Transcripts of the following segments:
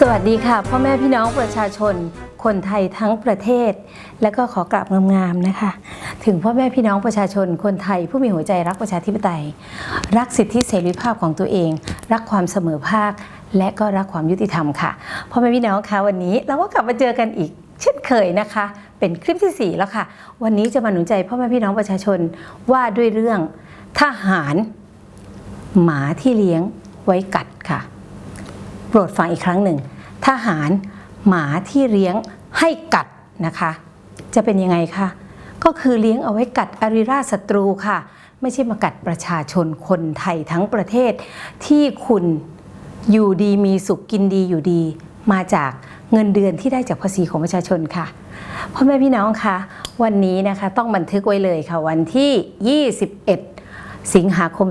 สวัสดีค่ะ พ่อแม่พี่น้องประชาชน คนไทยทั้งประเทศ และก็ขอกราบงามๆนะคะ ถึงพ่อแม่พี่น้องประชาชน คนไทยผู้มีหัวใจรักประชาธิปไตย รักสิทธิเสรีภาพของตัวเอง รักความเสมอภาค และก็รักความยุติธรรมค่ะพ่อแม่พี่น้องคะวันนี้เราก็กลับมาเจอกันอีกเช่นเคยนะคะ เป็นคลิปที่สี่แล้วค่ะ วันนี้จะมาหนุนใจพ่อแม่พี่น้องประชาชนว่าด้วยเรื่องทหาร หมาที่เลี้ยงไว้กัด โปรดฟังอีกครั้งหนึ่ง ทหารหมาที่เลี้ยงให้กัดนะคะ จะเป็นยังไงคะก็คือเลี้ยงเอาไว้กัดอริราชศัตรูค่ะ ไม่ใช่มากัดประชาชนคนไทยทั้งประเทศ ที่คุณอยู่ดีมีสุขกินดีอยู่ดี มาจากเงินเดือนที่ได้จากภาษีของประชาชนค่ะพ่อแม่พี่น้องคะวันนี้นะคะต้องบันทึกไว้เลยค่ะวันที่ 21 สิงหาคม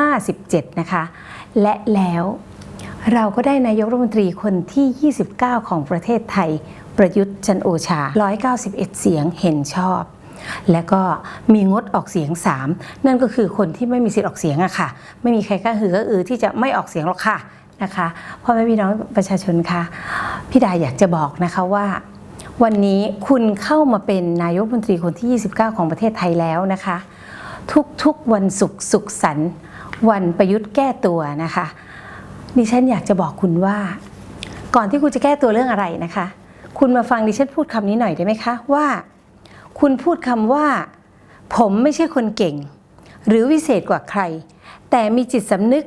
2557 นะคะ และแล้ว เราก็ได้นายกรัฐมนตรีคนที่ 29 ของประเทศไทย ประยุทธ์จันโอชา 191 เสียงเห็นชอบ และก็มีงดออกเสียง 3 นั่นก็คือคนที่ไม่มีสิทธิ์ออกเสียงอะค่ะ ไม่มีใครกล้าหือก็อือที่จะไม่ออกเสียงหรอกค่ะนะคะพ่อแม่พี่น้องประชาชนคะพี่ดาอยากจะบอกนะคะว่าวันนี้คุณเข้ามาเป็นนายกรัฐมนตรีคนที่ 29 ของประเทศไทยแล้วนะคะ ทุกๆวันศุกร์สุขสันต์วันประยุทธ์แก้ตัวนะคะ ดิฉันอยากจะบอกคุณว่า ก่อนที่คุณจะแก้ตัวเรื่องอะไรนะคะ คุณมาฟังดิฉันพูดคำนี้หน่อยได้ไหมคะว่า คุณพูดคำว่า ผมไม่ใช่คนเก่ง หรือวิเศษกว่าใคร แต่มีจิตสำนึก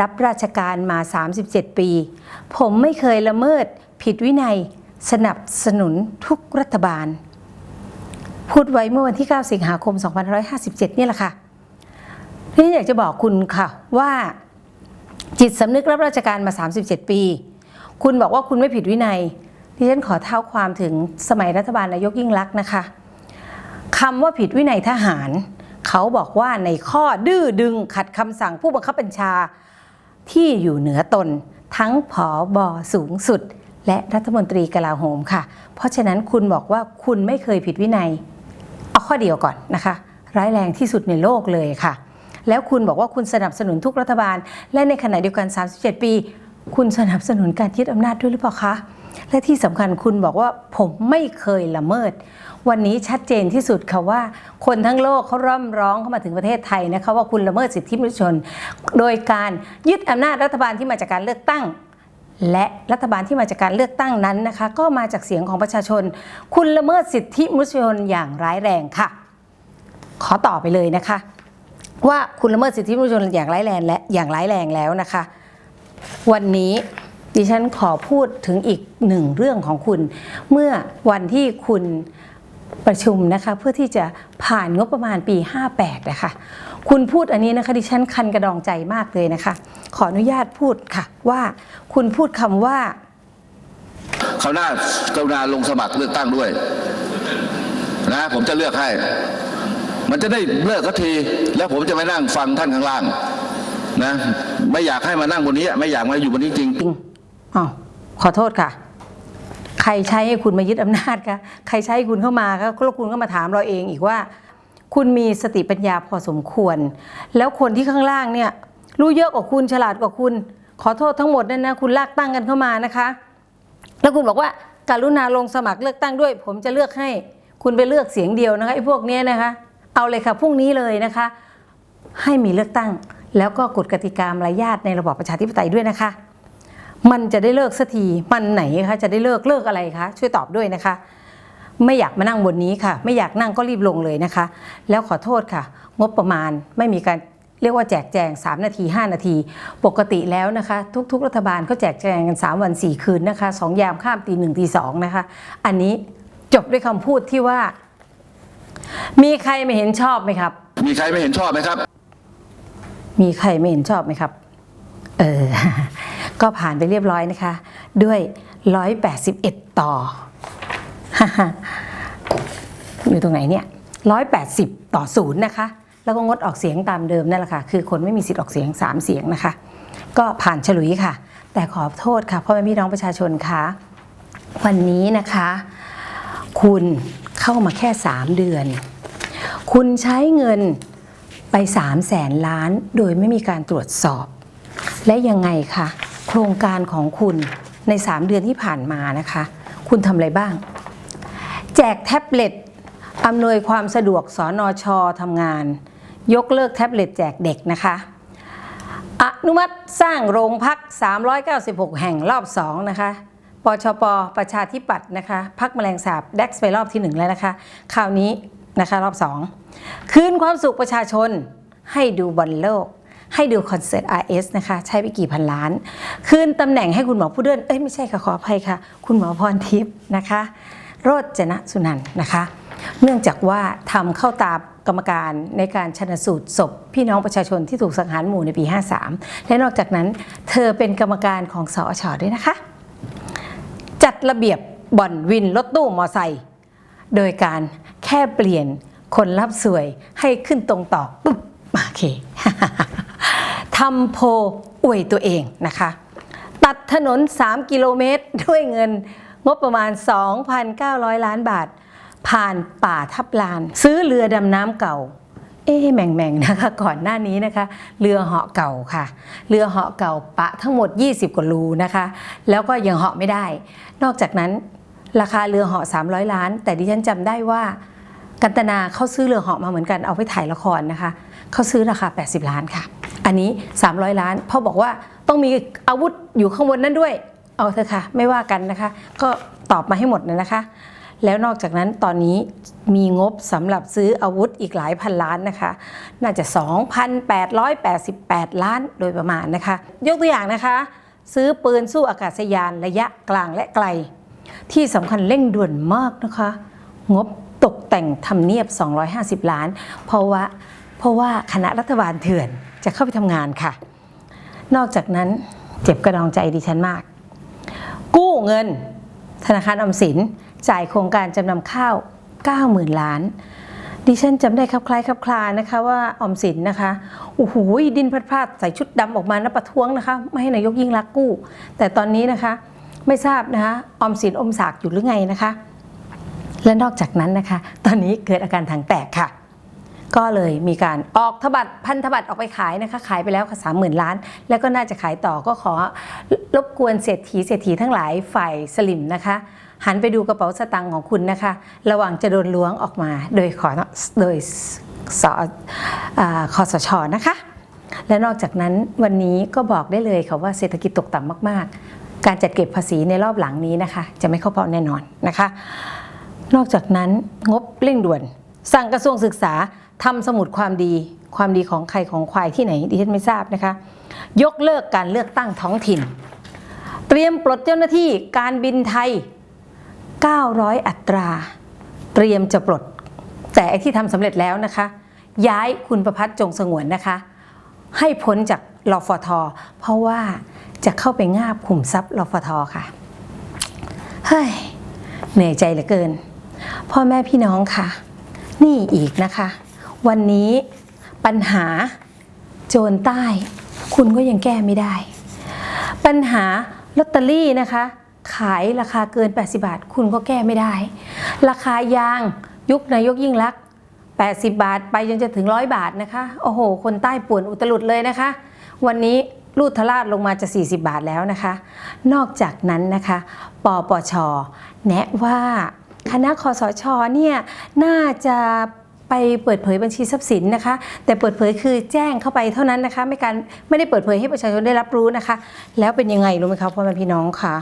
รับราชการมา 37 ปี ผมไม่เคยละเมิด ผิดวินัย สนับสนุนทุกรัฐบาล พูดไว้เมื่อวันที่ 9 สิงหาคม 2557เนี่แหละค่ะนี่อยากจะบอกคุณค่ะว่า จิตสำนึกรับราชการมา 37 ปี คุณบอกว่าคุณไม่ผิดวินัยดิฉันขอเท้าความถึงสมัยรัฐบาลนายกยิ่งลักษณ์นะคะคำว่าผิดวินัยทหาร เขาบอกว่าในข้อดื้อดึงขัดคำสั่งผู้บังคับบัญชาที่อยู่เหนือตน ทั้งผอบอสูงสุด และรัฐมนตรีกลาโหมค่ะ เพราะฉะนั้นคุณบอกว่าคุณไม่เคยผิดวินัย เอาข้อเดียวก่อนนะคะ ร้ายแรงที่สุดในโลกเลยค่ะ แล้วคุณบอกว่าคุณสนับสนุนทุกรัฐบาล และในขณะเดียวกัน 37 ปี คุณสนับสนุนการยึดอำนาจด้วยหรือเปล่าคะและที่สำคัญคุณบอกว่าผมไม่เคยละเมิด วันนี้ชัดเจนที่สุดค่ะว่า คนทั้งโลกเขาร่ำร้องเข้ามาถึงประเทศไทยนะคะว่าคุณละเมิดสิทธิมนุษยชน โดยการยึดอำนาจรัฐบาลที่มาจากการเลือกตั้งและรัฐบาลที่มาจากการเลือกตั้งนั้นนะคะ ก็มาจากเสียงของประชาชน คุณละเมิดสิทธิมนุษยชนอย่างร้ายแรงค่ะ ขอต่อไปเลยนะคะ ว่าคุณละเมิดสิทธิมนุษยชนอย่างร้ายแรงและอย่างร้ายแรงแล้วนะคะ วันนี้ดิฉันขอพูดถึงอีกหนึ่งเรื่องของคุณ เมื่อวันที่คุณประชุมนะคะเพื่อที่จะผ่านงบประมาณปี 58 นะคะ คุณพูดอันนี้นะคะดิฉันคันกระดองใจมากเลยนะคะ ขออนุญาตพูดค่ะว่าคุณพูดคำว่าเขาหน้ากรุณาลงสมัครเลือกตั้งด้วย นะ ผมจะเลือกให้ มันจะได้เลิกสักที แล้วผมจะไม่นั่งฟังท่านข้างล่าง นะ ไม่อยากให้มานั่งบนนี้ ไม่อยากมาอยู่บนนี้จริงจริงอ้าวขอโทษค่ะ ใครใช้ให้คุณมายึดอำนาจคะใครใช้ให้คุณเข้ามาคะแล้วคุณก็มาถามเราเองอีกว่า คุณมีสติปัญญาพอสมควร แล้วคนที่ข้างล่างเนี่ย รู้เยอะกว่าคุณฉลาดกว่าคุณ ขอโทษทั้งหมดนั่นนะคุณลากตั้งกันเข้ามานะคะ แล้วคุณบอกว่าการุณาลงสมัครเลือกตั้งด้วย ผมจะเลือกให้ คุณไปเลือกเสียงเดียวนะคะไอ้พวกนี้นะคะ เอาเลยค่ะพรุ่งนี้เลยนะคะ ให้มีเลือกตั้ง แล้วก็กฎกติกามารยาทในระบอบประชาธิปไตยด้วยนะคะ มันจะได้เลิกสักทีมันไหนคะจะได้เลิกเลิกอะไรคะช่วยตอบด้วยนะคะ ไม่อยากมานั่งบนนี้ค่ะ ไม่อยากนั่งก็รีบลงเลยนะคะ แล้วขอโทษค่ะ งบประมาณไม่มีการเรียกว่าแจกแจง 3 นาที 5 นาที ปกติแล้วนะคะ ทุก ๆ รัฐบาลก็แจกแจงกัน 3 วัน 4 คืนนะคะสองยามข้ามตีหนึ่งตีสองนะคะ อันนี้จบด้วยคำพูดที่ว่า มีใครไม่เห็นชอบไหมครับๆมีใครไม่เห็นชอบไหมครับ มีใครไม่เห็นชอบไหมครับ เออ ก็ผ่านไปเรียบร้อยนะคะ ด้วย 181 ต่อ อยู่ตรงไหนเนี่ย 180 ต่อศูนย์นะคะ แล้วก็งดออกเสียงตามเดิมนั่นแหละค่ะ คือคนไม่มีสิทธิ์ออกเสียง 3 เสียงนะคะ ก็ผ่านฉลุยค่ะ แต่ขอโทษค่ะพ่อแม่พี่น้องประชาชนคะวันนี้นะคะ คุณ เข้ามาแค่ 3 เดือน คุณใช้เงินไป3แสนล้าน โดยไม่มีการตรวจสอบ และยังไงคะ โครงการของคุณใน 3 เดือนที่ผ่านมานะคะ คุณทำอะไรบ้าง แจกแท็บเล็ตอำนวยความสะดวกสอนอชอทำงาน ยกเลิกแท็บเล็ตแจกเด็กนะคะอนุมัติสร้างโรงพัก 396 แห่งรอบ 2 นะคะ ชปประชาธิปัตย์นะคะพักแมลงสาบแดกไปรอบที่ 1 แล้วนะคะคราวนี้นะคะรอบ 2 คืนความสุขประชาชนให้ดูบอลโลก ให้ดูคอนเสิร์ต RS นะคะ ใช้ไปกี่พันล้าน คืนตำแหน่งให้คุณหมอผู้เดินเอ้ยไม่ใช่ค่ะขออภัยค่ะ คุณหมอพรทิพย์นะคะ โรจนสุนันนะคะ เนื่องจากว่าทำเข้าตากรรมการในการชนสูตรศพ พี่น้องประชาชนที่ถูกสังหารหมู่ในปี 53 และนอกจากนั้น เธอเป็นกรรมการของสอชด้วยนะคะ จัดระเบียบบ่อนวินรถตู้มอไซค์โดยการแค่เปลี่ยนคนรับสวยให้ขึ้นตรงต่อปุ๊บโอเคทำโพอวยตัวเองนะคะ ตัดถนน 3 กิโลเมตรด้วยเงินงบประมาณ 2,900 ล้านบาท ผ่านป่าทับลาน ซื้อเรือดำน้ำเก่า เอ๊ะแม่งๆนะคะก่อนหน้านี้นะคะ เรือเหาะเก่าค่ะ เรือเหาะเก่าปะทั้งหมด 20 กว่ารูนะคะ แล้วก็ยังเหาะไม่ได้ นอกจากนั้นราคาเรือเหาะ300 ล้าน แต่ดิฉันจำได้ว่า กันตนาเขาซื้อเรือเหาะมาเหมือนกันเอาไปถ่ายละครนะคะเขาซื้อราคา 80 ล้านค่ะ อันนี้ 300 ล้านพ่อบอกว่าต้องมีอาวุธอยู่ข้างบนนั้นด้วย เอาเถอะค่ะ ไม่ว่ากันนะคะ ก็ตอบมาให้หมดเลยนะคะ แล้วนอกจากนั้นตอนนี้มีงบสำหรับซื้ออาวุธอีกหลายพันล้านนะคะ น่าจะ 2,888 ล้านโดยประมาณนะคะ ยกตัวอย่างนะคะ ซื้อปืนสู้อากาศยานระยะกลางและไกล ที่สำคัญเร่งด่วนมากนะคะ งบตกแต่งทำเนียบ 250 ล้าน เพราะว่าเพราะว่าคณะรัฐบาลเถื่อนจะเข้าไปทำงานค่ะ นอกจากนั้นเจ็บกระดองใจดิฉันมาก กู้เงิน ธนาคารออมสิน จ่ายโครงการจำนำข้าว 90,000 ล้าน ดิฉันจำได้ครับคล้ายครับคลานะคะว่าออมสินนะคะโอ้โหดินพัดพลาดใส่ชุดดำออกมานะประท้วงนะคะ ไม่ให้นายกยิ่งรักกู้ แต่ตอนนี้นะคะไม่ทราบนะคะออมสินอมสากอยู่หรือไงนะคะ และนอกจากนั้นนะคะ ตอนนี้เกิดอาการถังแตกค่ะก็เลยมีการออกธบัตรพันธบัตรออกไปขายนะคะ ขายไปแล้วค่ะสามหมื่นล้าน แล้วก็น่าจะขายต่อก็ขอรบกวนเศรษฐีเศรษฐีทั้งหลายฝ่ายสลิมนะคะ หันไปดูกระเป๋าสตางค์ของคุณนะคะ ระหว่างจะโดนล้วงออกมาโดยขอโดยสอคอสชนะคะ และนอกจากนั้นวันนี้ก็บอกได้เลยค่ะว่าเศรษฐกิจตกต่ำมาก ๆ การจัดเก็บภาษีในรอบหลังนี้นะคะ จะไม่เข้าเป้าแน่นอนนะคะ นอกจากนั้นงบเร่งด่วน สั่งกระทรวงศึกษาทำสมุดความดีความดีของใครของควายที่ไหนดิฉันไม่ทราบนะคะ ยกเลิกการเลือกตั้งท้องถิ่น เตรียมปลดเจ้าหน้าที่การบินไทย 900 อัตรา เตรียมจะปลด แต่ไอ้ที่ทำสำเร็จแล้วนะคะ ย้ายคุณประพัฒน์จงสงวนนะคะ ให้พ้นจากรฟท เพราะว่าจะเข้าไปงาบขุมทรัพย์รฟทค่ะ เฮ้ย เหนื่อยใจเหลือเกิน พ่อแม่พี่น้องค่ะ นี่อีกนะคะ วันนี้ปัญหาโจรใต้ คุณก็ยังแก้ไม่ได้ ปัญหาลอตเตอรี่นะคะ ขายราคาเกิน 80 บาท คุณก็แก้ไม่ได้ ราคายางยุคนายกยิ่งลัก 80 บาท ไปจนจะถึง 100 บาทนะคะ โอ้โห คนใต้ป่วนอุตลุดเลยนะคะ วันนี้รูดทลาดลงมาจะ 40 บาทแล้วนะคะ นอกจากนั้นนะคะปปช แนะว่าคณะคอสชเนี่ยน่าจะไปเปิดเผยบัญชีทรัพย์สินนะคะ แต่เปิดเผยคือแจ้งเข้าไปเท่านั้นนะคะ ไม่การไม่ได้เปิดเผยให้ประชาชนได้รับรู้นะคะ แล้วเป็นยังไงรู้ไหมคะพ่อแม่พี่น้องคะ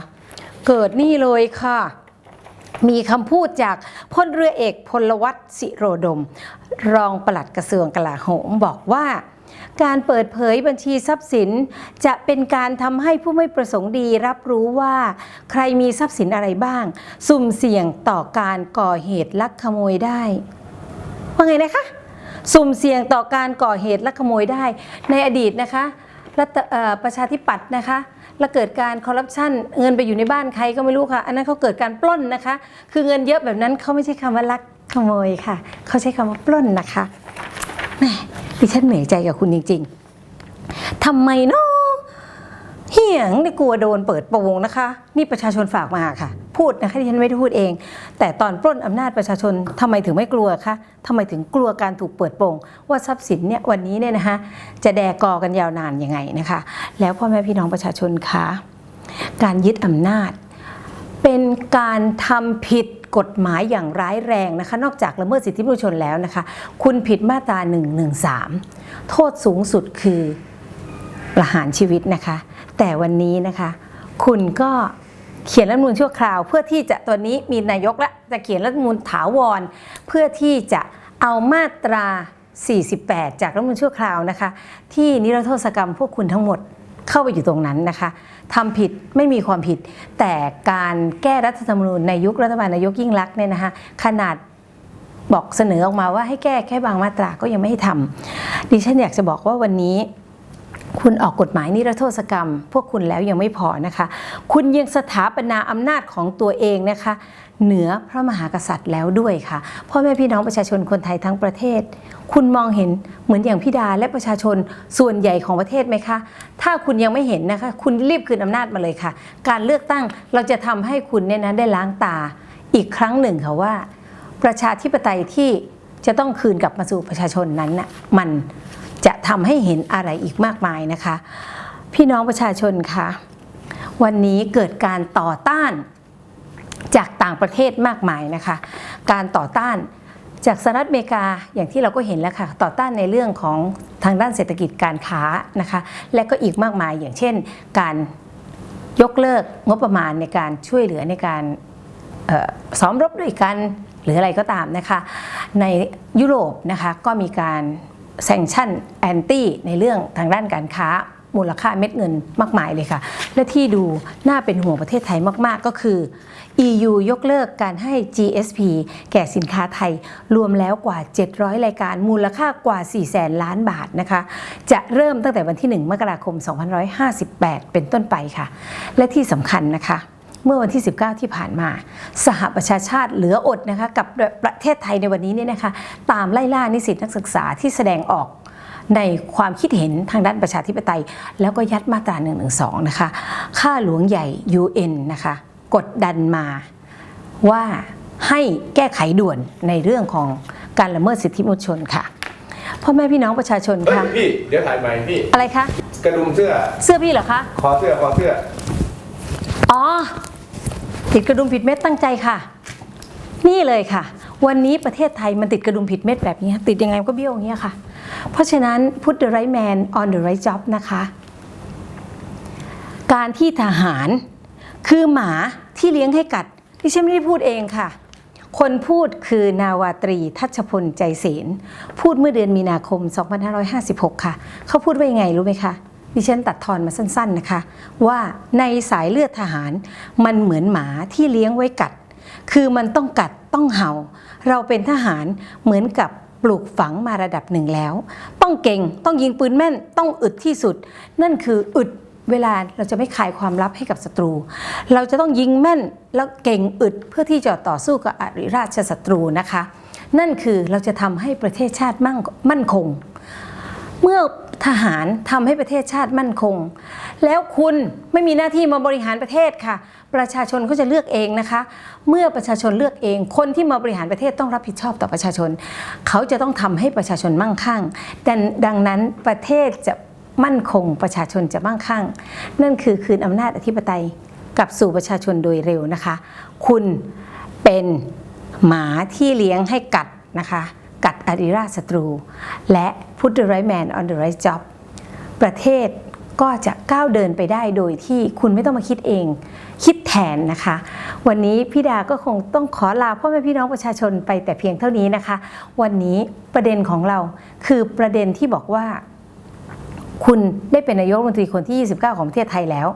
เกิดนี่เลยค่ะมีคำพูดจากพลเรือเอกพลวัตสิโรดม รองปลัดกระทรวงกลาโหมบอกว่า การเปิดเผยบัญชีทรัพย์สิน จะเป็นการทำให้ผู้ไม่ประสงค์ดีรับรู้ว่า ใครมีทรัพย์สินอะไรบ้าง สุ่มเสี่ยงต่อการก่อเหตุลักขโมยได้ว่าไงนะคะ สุ่มเสี่ยงต่อการก่อเหตุลักขโมยได้ ในอดีตนะคะรัฐประชาธิปัตย์นะคะ แล้วเกิดการคอร์รัปชันเงินไปอยู่ในบ้านใครก็ไม่รู้ค่ะ อันนั้นเขาเกิดการปล้นนะคะ คือเงินเยอะแบบนั้นเขาไม่ใช่คำว่าลักขโมยค่ะ เขาใช้คำว่าปล้นนะคะแหมดิฉันเหนื่อยใจกับคุณจริง ๆทำไมเนาะเหียงนี่กลัวโดนเปิดโปงนะคะ นี่ประชาชนฝากมาค่ะ พูดนะคะที่ฉันไม่ได้พูดเอง แต่ตอนปล้นอำนาจประชาชนทำไมถึงไม่กลัวคะทำไมถึงกลัวการถูกเปิดโปงว่าทรัพย์สินเนี่ยวันนี้เนี่ยนะคะจะแดกอกันยาวนานยังไงนะคะ แล้วพ่อแม่พี่น้องประชาชนคะการยึดอำนาจ เป็นการทำผิดกฎหมายอย่างร้ายแรงนะคะ นอกจากละเมิดสิทธิมนุษยชนแล้วนะคะ คุณผิดมาตรา113 โทษสูงสุดคือประหารชีวิตนะคะ แต่วันนี้นะคะ คุณก็ เขียนรัฐมนูญชั่วคราว เพื่อที่จะตัวนี้มีนายกและจะเขียนรัฐมนูญถาวร เพื่อที่จะเอามาตรา 48 จากรัฐมนูญชั่วคราวนะคะ ที่นิรโทษกรรมพวกคุณทั้งหมดเข้าไปอยู่ตรงนั้นนะคะทำผิดไม่มีความผิด แต่การแก้รัฐธรรมนูญในยุครัฐบาลนายกยิ่งรักษณ์เนี่ยนะคะขนาดบอกเสนอออกมาว่าให้แก้แค่บางมาตราก็ยังไม่ให้ทำดิฉันอยากจะบอกว่าวันนี้ คุณออกกฎหมายนิรโทษกรรม พวกคุณแล้วยังไม่พอนะคะ คุณยังสถาปนาอำนาจของตัวเองนะคะ เหนือพระมหากษัตริย์แล้วด้วยค่ะพ่อแม่พี่น้องประชาชนคนไทยทั้งประเทศ คุณมองเห็นเหมือนอย่างพิดาและประชาชนส่วนใหญ่ของประเทศไหมคะ ถ้าคุณยังไม่เห็นนะคะ คุณรีบคืนอำนาจมาเลยค่ะ การเลือกตั้งเราจะทำให้คุณเนี่ยนะได้ล้างตาอีกครั้งหนึ่งค่ะว่า ประชาธิปไตยที่จะต้องคืนกลับมาสู่ประชาชนนั้นน่ะมัน จะทำให้เห็นอะไรอีกมากมายนะคะ พี่น้องประชาชนคะวันนี้เกิดการต่อต้านจากต่างประเทศมากมายนะคะ การต่อต้านจากสหรัฐอเมริกาอย่างที่เราก็เห็นแล้วค่ะ ต่อต้านในเรื่องของทางด้านเศรษฐกิจการค้านะคะ และก็อีกมากมายอย่างเช่น การยกเลิกงบประมาณในการช่วยเหลือในการซ้อมรบด้วยกันหรืออะไรก็ตามนะคะ ในยุโรปนะคะก็มีการ แซงชั่นแอนตี้ในเรื่องทางด้านการค้ามูลค่าเม็ดเงินมากมายเลยค่ะ และที่ดูน่าเป็นห่วงประเทศไทยมาก ๆ ก็คือ EU ยกเลิกการให้ GSP แก่สินค้าไทย รวมแล้วกว่า 700 รายการมูลค่ากว่า 4 แสนล้านบาทนะคะ จะเริ่มตั้งแต่วันที่ 1 มกราคม 2558 เป็นต้นไปค่ะ และที่สำคัญนะคะ เมื่อวันที่ 19 ที่ผ่านมา สหประชาชาติเหลืออดนะคะกับประเทศไทยในวันนี้เนี่ยนะคะตามไล่ล่านิสิตนักศึกษาที่แสดงออกในความคิดเห็นทางด้านประชาธิปไตย แล้วก็ยัดมาตรา1นึนะคะค่าหลวงใหญ่ UN นะคะกดดันมาว่าให้แก้ไขด่วนในเรื่องของการละเมิดสิทธิมนุษยชนค่ะพ่อแม่พี่น้องประชาชนเฮ้ยค่ะพี่เดี๋ยวถ่ายใหม่พี่อะไรคะกระดุมเสื้อเสื้อพี่เหรอคะคอเสื้อคอเสื้อ อ๋อติดกระดุมผิดเม็ดตั้งใจค่ะ นี่เลยค่ะ วันนี้ประเทศไทยมันติดกระดุมผิดเม็ดแบบนี้ ติดยังไงก็เบี้ยวอย่างเงี้ยค่ะ เพราะฉะนั้น put the right man on the right job นะคะ การที่ทหารคือหมาที่เลี้ยงให้กัดที่ฉันไม่ได้พูดเองค่ะ คนพูดคือนาวาตรีทัชพลใจเสนพูดเมื่อเดือนมีนาคม 2556 ค่ะ เขาพูดว่ายังไงรู้ไหมคะ ดิฉันตัดทอนมาสั้น ๆนะคะ ว่าในสายเลือดทหารมันเหมือนหมาที่เลี้ยงไว้กัด คือมันต้องกัดต้องเห่า เราเป็นทหารเหมือนกับปลูกฝังมาระดับหนึ่งแล้ว ต้องเก่งต้องยิงปืนแม่นต้องอึดที่สุด นั่นคืออึดเวลาเราจะไม่ขายความลับให้กับศัตรู เราจะต้องยิงแม่นแล้วเก่งอึดเพื่อที่จะต่อสู้กับอริราชศัตรูนะคะ นั่นคือเราจะทำให้ประเทศชาติมั่งมั่นคง เมื่อ ทหารทำให้ประเทศชาติมั่นคง แล้วคุณไม่มีหน้าที่มาบริหารประเทศค่ะ ประชาชนก็จะเลือกเองนะคะ เมื่อประชาชนเลือกเอง คนที่มาบริหารประเทศต้องรับผิดชอบต่อประชาชน เขาจะต้องทำให้ประชาชนมั่งคั่งดังดังนั้นประเทศจะมั่นคงประชาชนจะมั่งคั่ง นั่นคือคืนอำนาจอธิปไตยกลับสู่ประชาชนโดยเร็วนะคะ คุณเป็นหมาที่เลี้ยงให้กัดนะคะ กัดอริราศัตรู และ put the right man on the right job ประเทศก็จะก้าวเดินไปได้โดยที่คุณไม่ต้องมาคิดเอง คิดแทนนะคะ วันนี้พี่ดาก็คงต้องขอลาพ่อแม่พี่น้องประชาชนไปแต่เพียงเท่านี้นะคะ วันนี้ประเด็นของเราคือประเด็นที่บอกว่า คุณได้เป็นนายกรัฐมนตรีคนที่ 29 ของประเทศไทยแล้ว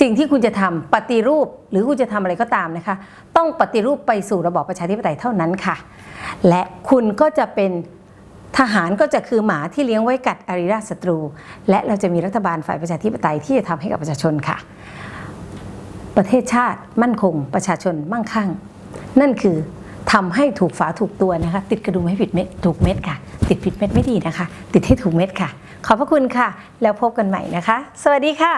สิ่งที่คุณจะทำปฏิรูปหรือคุณจะทำอะไรก็ตามนะคะ ต้องปฏิรูปไปสู่ระบอบประชาธิปไตยเท่านั้นค่ะ และคุณก็จะเป็นทหารก็จะคือหมาที่เลี้ยงไว้กัดอริราชศัตรู และเราจะมีรัฐบาลฝ่ายประชาธิปไตยที่จะทำให้กับประชาชนค่ะ ประเทศชาติมั่นคง ประชาชนมั่งคั่ง นั่นคือทำให้ถูกฝาถูกตัวนะคะ ติดกระดุมให้ผิดเม็ดถูกเม็ดค่ะ ติดผิดเม็ดไม่ดีนะคะ ติดให้ถูกเม็ดค่ะ ขอบพระคุณค่ะ แล้วพบกันใหม่นะคะ สวัสดีค่ะ